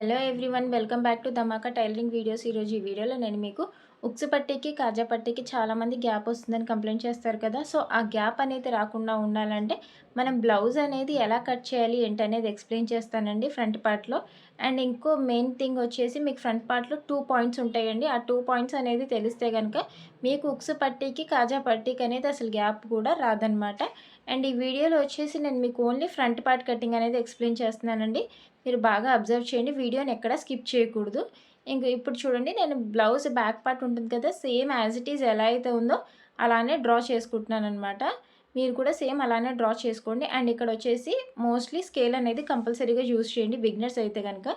Hello everyone welcome back to Dhamaka tailoring videos ఈరోజు ఈ వీడియోలో నేను మీకు ఉక్సు పట్టీకి కాజా పట్టీకి చాలామంది గ్యాప్ వస్తుందని కంప్లైంట్ చేస్తారు కదా. సో ఆ గ్యాప్ అనేది రాకుండా ఉండాలంటే మనం బ్లౌజ్ అనేది ఎలా కట్ చేయాలి ఏంటి అనేది ఎక్స్ప్లెయిన్ చేస్తానండి ఫ్రంట్ పార్ట్లో. అండ్ ఇంకో మెయిన్ థింగ్ వచ్చేసి మీకు ఫ్రంట్ పార్ట్లో టూ పాయింట్స్ ఉంటాయండి. ఆ టూ పాయింట్స్ అనేది తెలిస్తే కనుక మీకు ఉక్సు పట్టీకి కాజా పట్టీకి అనేది అసలు గ్యాప్ కూడా రాదనమాట. అండ్ ఈ వీడియోలో వచ్చేసి నేను మీకు ఓన్లీ ఫ్రంట్ పార్ట్ కటింగ్ అనేది ఎక్స్ప్లెయిన్ చేస్తున్నానండి. మీరు బాగా అబ్జర్వ్ చేయండి. వీడియోని ఎక్కడ స్కిప్ చేయకూడదు. ఇంక ఇప్పుడు చూడండి నేను బ్లౌజ్ బ్యాక్ పార్ట్ ఉంటుంది కదా సేమ్ యాజ్ ఇట్ ఈజ్ ఎలా అయితే ఉందో అలానే డ్రా చేసుకుంటున్నాను అనమాట మీరు కూడా సేమ్ అలానే డ్రా చేసుకోండి. అండ్ ఇక్కడ వచ్చేసి మోస్ట్లీ స్కేల్ అనేది కంపల్సరీగా యూజ్ చేయండి బిగినర్స్ అయితే కనుక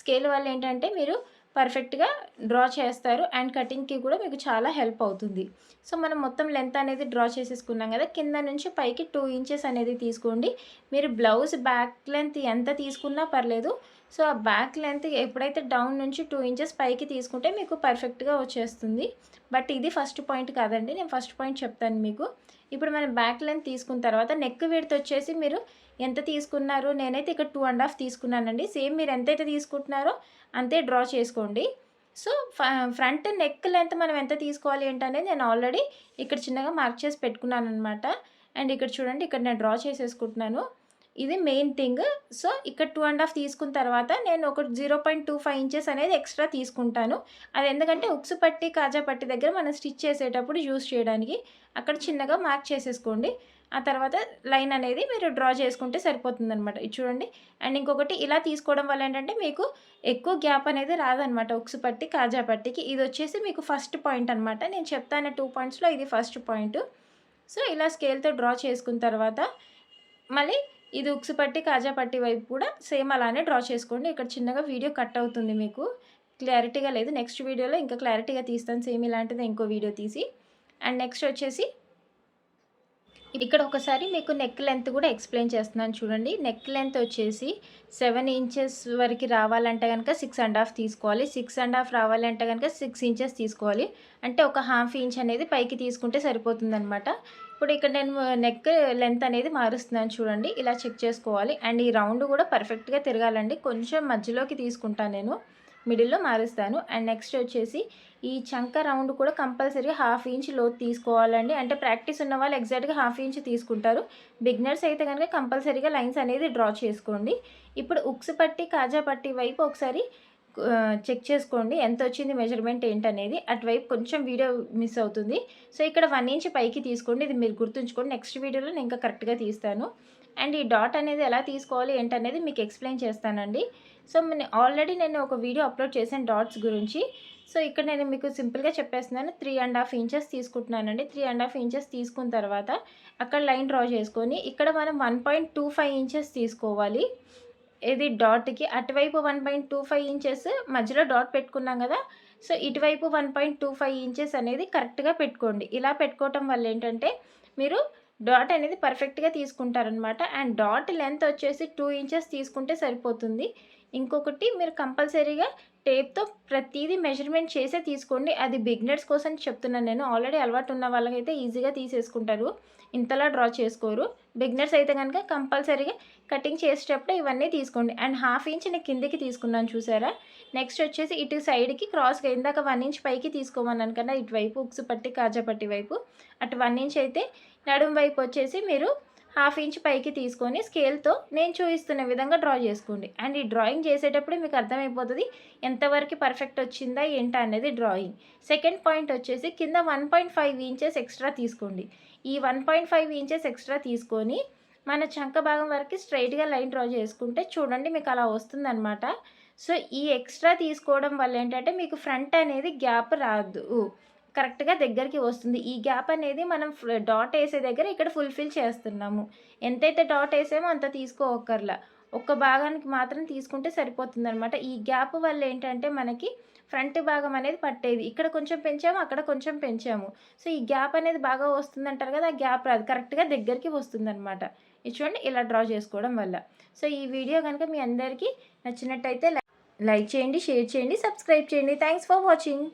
స్కేల్ వల్ల ఏంటంటే మీరు పర్ఫెక్ట్గా డ్రా చేస్తారు. అండ్ కటింగ్కి కూడా మీకు చాలా హెల్ప్ అవుతుంది. సో మనం మొత్తం లెంత్ అనేది డ్రా చేసేసుకున్నాం కదా కింద నుంచి పైకి టూ ఇంచెస్ అనేది తీసుకోండి. మీరు బ్లౌజ్ బ్యాక్ లెంత్ ఎంత తీసుకున్నా పర్లేదు. సో ఆ బ్యాక్ లెంత్ ఎప్పుడైతే డౌన్ నుంచి టూ ఇంచెస్ పైకి తీసుకుంటే మీకు పర్ఫెక్ట్గా వచ్చేస్తుంది. బట్ ఇది ఫస్ట్ పాయింట్ కాదండి. నేను ఫస్ట్ పాయింట్ చెప్తాను మీకు. ఇప్పుడు మనం బ్యాక్ లెంత్ తీసుకున్న తర్వాత నెక్ విడత్ వచ్చేసి మీరు ఎంత తీసుకున్నారు? నేనైతే ఇక్కడ టూ అండ్ హాఫ్ తీసుకున్నానండి. సేమ్ మీరు ఎంతైతే తీసుకుంటున్నారో అంతే డ్రా చేసుకోండి. సో ఫ్రంట్ నెక్ లెంత్ మనం ఎంత తీసుకోవాలి ఏంటనేది నేను ఆల్రెడీ ఇక్కడ చిన్నగా మార్క్ చేసి పెట్టుకున్నాను అనమాట అండ్ ఇక్కడ చూడండి ఇక్కడ నేను డ్రా చేసేసుకుంటున్నాను. ఇది మెయిన్ థింగ్. సో ఇక్కడ టూ అండ్ హాఫ్ తీసుకున్న తర్వాత నేను ఒక zero point two five inches అనేది ఎక్స్ట్రా తీసుకుంటాను. అది ఎందుకంటే ఉక్సు పట్టి కాజా పట్టి దగ్గర మనం స్టిచ్ చేసేటప్పుడు యూస్ చేయడానికి అక్కడ చిన్నగా మార్క్ చేసేసుకోండి. ఆ తర్వాత లైన్ అనేది మీరు డ్రా చేసుకుంటే సరిపోతుంది అనమాట ఇది చూడండి. అండ్ ఇంకొకటి ఇలా తీసుకోవడం వల్ల ఏంటంటే మీకు ఎక్కువ గ్యాప్ అనేది రాదనమాట ఉక్సు పట్టి కాజా పట్టికి. ఇది వచ్చేసి మీకు ఫస్ట్ పాయింట్ అనమాట నేను చెప్తాను టూ పాయింట్స్లో ఇది ఫస్ట్ పాయింట్. సో ఇలా స్కేల్తో డ్రా చేసుకున్న తర్వాత మళ్ళీ ఇది ఉక్సు పట్టి కాజా పట్టి వైపు కూడా సేమ్ అలానే డ్రా చేసుకోండి. ఇక్కడ చిన్నగా వీడియో కట్ అవుతుంది మీకు. క్లారిటీగా లేదు. నెక్స్ట్ వీడియోలో ఇంకా క్లారిటీగా తీస్తాను. సేమ్ ఇలాంటిది ఇంకో వీడియో తీసి. అండ్ నెక్స్ట్ వచ్చేసి ఇక్కడ ఒకసారి మీకు నెక్ లెంత్ కూడా ఎక్స్ప్లెయిన్ చేస్తున్నాను చూడండి. నెక్ లెంత్ వచ్చేసి సెవెన్ ఇంచెస్ వరకు రావాలంటే కనుక సిక్స్ అండ్ హాఫ్ తీసుకోవాలి. సిక్స్ అండ్ హాఫ్ రావాలంటే కనుక సిక్స్ ఇంచెస్ తీసుకోవాలి. అంటే ఒక హాఫ్ ఇంచ్ అనేది పైకి తీసుకుంటే సరిపోతుందనమాట ఇప్పుడు ఇక్కడ నేను నెక్ లెంత్ అనేది మారుస్తున్నాను చూడండి. ఇలా చెక్ చేసుకోవాలి. అండ్ ఈ రౌండ్ కూడా పర్ఫెక్ట్గా తిరగాలండి. కొంచెం మధ్యలోకి తీసుకుంటాను నేను. మిడిల్లో మారుస్తాను. అండ్ నెక్స్ట్ వచ్చేసి ఈ చంక రౌండ్ కూడా కంపల్సరీ హాఫ్ ఇంచ్ లోతు తీసుకోవాలండి. అంటే ప్రాక్టీస్ ఉన్న వాళ్ళు ఎగ్జాక్ట్గా హాఫ్ ఇంచ్ తీసుకుంటారు. బిగినర్స్ అయితే కనుక కంపల్సరీగా లైన్స్ అనేది డ్రా చేసుకోండి. ఇప్పుడు ఉక్స్ పట్టి కాజా పట్టి వైపు ఒకసారి చెక్ చేసుకోండి. ఎంత వచ్చింది మెజర్మెంట్ ఏంటనేది. అటువైపు కొంచెం వీడియో మిస్ అవుతుంది. సో ఇక్కడ వన్ ఇంచ్ పైకి తీసుకోండి. ఇది మీరు గుర్తుంచుకోండి. నెక్స్ట్ వీడియోలో నేను ఇంకా కరెక్ట్గా తీస్తాను. అండ్ ఈ డాట్ అనేది ఎలా తీసుకోవాలి ఏంటనేది మీకు ఎక్స్ప్లెయిన్ చేస్తానండి. సో ఆల్రెడీ నేను ఒక వీడియో అప్లోడ్ చేశాను డాట్స్ గురించి. సో ఇక్కడ నేను మీకు సింపుల్గా చెప్పేస్తున్నాను. త్రీ అండ్ హాఫ్ ఇంచెస్ తీసుకుంటున్నానండి. త్రీ అండ్ హాఫ్ ఇంచెస్ తీసుకున్న తర్వాత అక్కడ లైన్ డ్రా చేసుకొని ఇక్కడ మనం one point two five inches తీసుకోవాలి. ఇది డాట్కి అటువైపు one point two five inches మధ్యలో డాట్ పెట్టుకున్నాం కదా. సో ఇటువైపు one point two five inches అనేది కరెక్ట్గా పెట్టుకోండి. ఇలా పెట్టుకోవటం వల్ల ఏంటంటే మీరు డాట్ అనేది పర్ఫెక్ట్గా తీసుకుంటారనమాట అండ్ డాట్ లెంత్ వచ్చేసి టూ ఇంచెస్ తీసుకుంటే సరిపోతుంది. ఇంకొకటి మీరు కంపల్సరీగా టేప్తో ప్రతిదీ మెజర్మెంట్ చేసే తీసుకోండి. అది బిగినర్స్ కోసం చెప్తున్నాను నేను. ఆల్రెడీ అలవాటు ఉన్న వాళ్ళకైతే ఈజీగా తీసేసుకుంటారు. ఇంతలా డ్రా చేసుకోరు. బిగినర్స్ అయితే కనుక కంపల్సరీగా కటింగ్ చేసేటప్పుడు ఇవన్నీ తీసుకోండి. అండ్ హాఫ్ ఇంచ్ నేను కిందికి తీసుకున్నాను చూసారా? నెక్స్ట్ వచ్చేసి ఇటు సైడ్కి క్రాస్గా ఇందాక వన్ ఇంచ్ పైకి తీసుకోమన్నాను కదా. ఇటువైపు ఉక్సు పట్టి కాజా పట్టి వైపు. అటు వన్ ఇంచ్ అయితే నడుం వైపు వచ్చేసి మీరు హాఫ్ ఇంచ్ పైకి తీసుకొని స్కేల్తో నేను చూపిస్తున్న విధంగా డ్రా చేసుకోండి. అండ్ ఈ డ్రాయింగ్ చేసేటప్పుడు మీకు అర్థమైపోతుంది ఎంతవరకు పర్ఫెక్ట్ వచ్చిందా ఏంటా అనేది డ్రాయింగ్. సెకండ్ పాయింట్ వచ్చేసి కింద one point five inches extra తీసుకోండి. ఈ one point five inches extra తీసుకొని మన చంక భాగం వరకు స్ట్రైట్గా లైన్ డ్రా చేసుకుంటే చూడండి మీకు అలా వస్తుందన్నమాట. సో ఈ ఎక్స్ట్రా తీసుకోవడం వల్ల ఏంటంటే మీకు ఫ్రంట్ అనేది గ్యాప్ రాదు. కరెక్ట్గా దగ్గరికి వస్తుంది. ఈ గ్యాప్ అనేది మనం డాట్ వేసే దగ్గర ఇక్కడ ఫుల్ఫిల్ చేస్తున్నాము. ఎంతైతే డాట్ వేసామో అంత తీసుకోవక్కర్లా ఒక్క భాగానికి మాత్రం తీసుకుంటే సరిపోతుంది అనమాట ఈ గ్యాప్ వల్ల ఏంటంటే మనకి ఫ్రంట్ భాగం అనేది పట్టేది. ఇక్కడ కొంచెం పెంచాము అక్కడ కొంచెం పెంచాము. సో ఈ గ్యాప్ అనేది బాగా వస్తుంది అంటారు కదా ఆ గ్యాప్ రాదు. కరెక్ట్గా దగ్గరికి వస్తుంది అనమాట ఇది చూడండి ఇలా డ్రా చేసుకోవడం వల్ల. సో ఈ వీడియో కనుక మీ అందరికీ నచ్చినట్టయితే లైక్ చేయండి షేర్ చేయండి సబ్స్క్రైబ్ చేయండి. Thanks for watching.